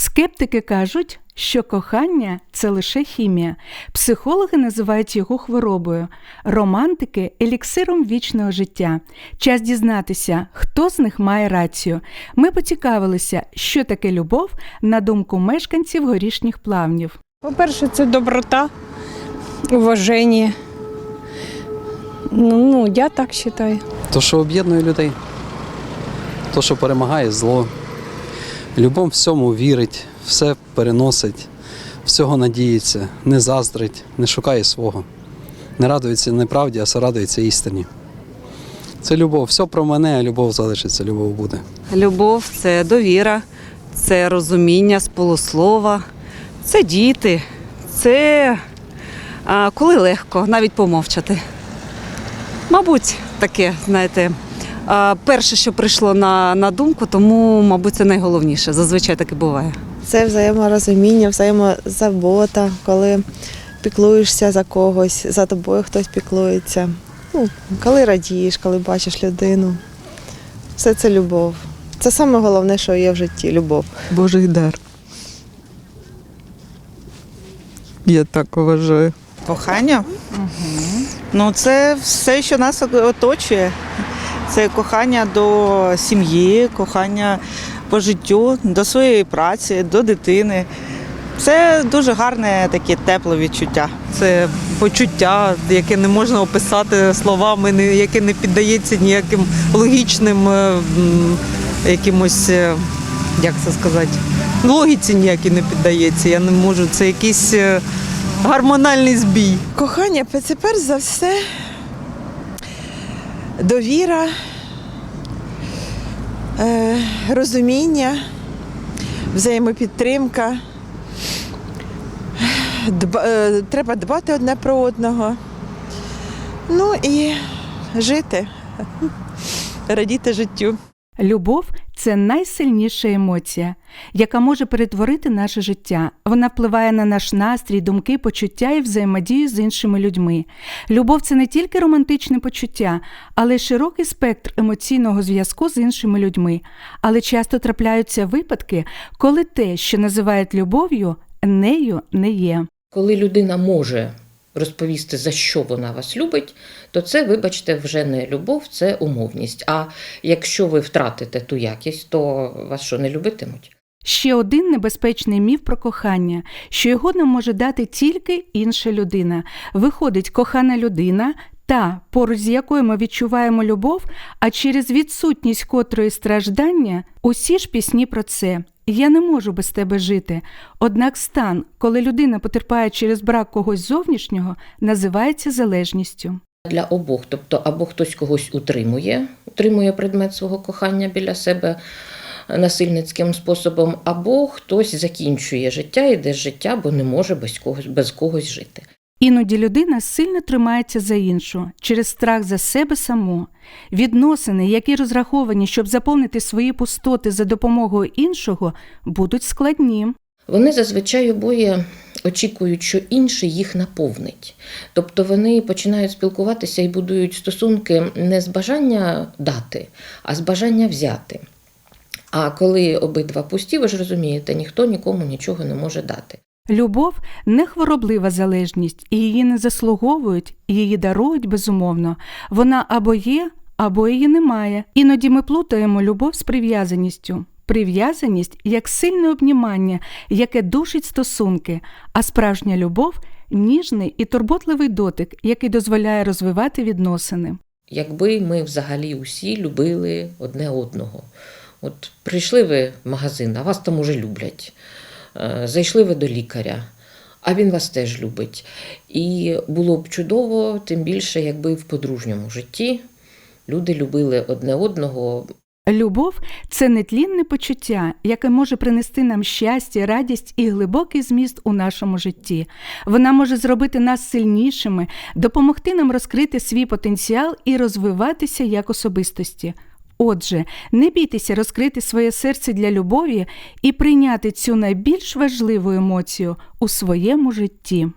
Скептики кажуть, що кохання це лише хімія. Психологи називають його хворобою, романтики еліксиром вічного життя. Час дізнатися, хто з них має рацію. Ми поцікавилися, що таке любов на думку мешканців горішніх плавнів. По-перше, це доброта, уваження. Ну, ну, я так вважаю. То, що об'єднує людей, то, що перемагає зло. Любов всьому вірить, все переносить, всього надіється, не заздрить, не шукає свого. Не радується неправді, а радується істині. Це любов. Все про мене, а любов залишиться, любов буде. Любов це довіра, це розуміння з полуслова, це діти, це а, коли легко, навіть помовчати. Мабуть, таке, знаєте, перше, що прийшло на, на думку, тому, мабуть, це найголовніше. Зазвичай таке буває. Це взаєморозуміння, взаємозабота, коли піклуєшся за когось, за тобою хтось піклується. Ну, коли радієш, коли бачиш людину. Все це любов. Це саме головне, що є в житті любов. Божий дар. Я так вважаю. Кохання? Ну, це все, що нас оточує. Це кохання до сім'ї, кохання по життю, до своєї праці, до дитини. Це дуже гарне таке тепле відчуття. Це почуття, яке не можна описати словами, яке не піддається ніяким логічним е, якимось, е, як це сказати, логіці ніякій не піддається. Я не можу. Це якийсь е, гормональний збій. Кохання це перш за все довіра, е, розуміння, взаємопідтримка. Е, треба дбати одне про одного. Ну і жити, радіти життю. Любов це найсильніша емоція, яка може перетворити наше життя. Вона впливає на наш настрій, думки, почуття і взаємодію з іншими людьми. Любов це не тільки романтичне почуття, але й широкий спектр емоційного зв'язку з іншими людьми. Але часто трапляються випадки, коли те, що називають любов'ю, нею не є. Коли людина може розповісти, за що вона вас любить, то це, вибачте, вже не любов, це умовність. А якщо ви втратите ту якість, то вас що не любитимуть? Ще один небезпечний міф про кохання, що його нам може дати тільки інша людина. Виходить, кохана людина, та, поруч з якою ми відчуваємо любов, а через відсутність котрої страждання, усі ж пісні про це. Я не можу без тебе жити. Однак стан, коли людина потерпає через брак когось зовнішнього, називається залежністю. Для обох, тобто або хтось когось утримує, утримує предмет свого кохання біля себе насильницьким способом, або хтось закінчує життя, іде з життя, бо не може без когось, без когось жити. Іноді людина сильно тримається за іншу через страх за себе саму. Відносини, які розраховані, щоб заповнити свої пустоти за допомогою іншого, будуть складні. Вони зазвичай обоє очікують, що інший їх наповнить. Тобто вони починають спілкуватися і будують стосунки не з бажання дати, а з бажання взяти. А коли обидва пусті, ви ж розумієте, ніхто нікому нічого не може дати. Любов не хвороблива залежність, і її не заслуговують, її дарують безумовно. Вона або є, або її немає. Іноді ми плутаємо любов з прив'язаністю. Прив'язаність як сильне обнімання, яке душить стосунки, а справжня любов ніжний і турботливий дотик, який дозволяє розвивати відносини. Якби ми взагалі усі любили одне одного. От прийшли ви в магазин, а вас там уже люблять. Е, Зайшли ви до лікаря, а він вас теж любить. І було б чудово, тим більше, якби в подружньому житті люди любили одне одного. Любов це нетлінне почуття, яке може принести нам щастя, радість і глибокий зміст у нашому житті. Вона може зробити нас сильнішими, допомогти нам розкрити свій потенціал і розвиватися як особистості. Отже, не бійтеся розкрити своє серце для любові і прийняти цю найбільш важливу емоцію у своєму житті.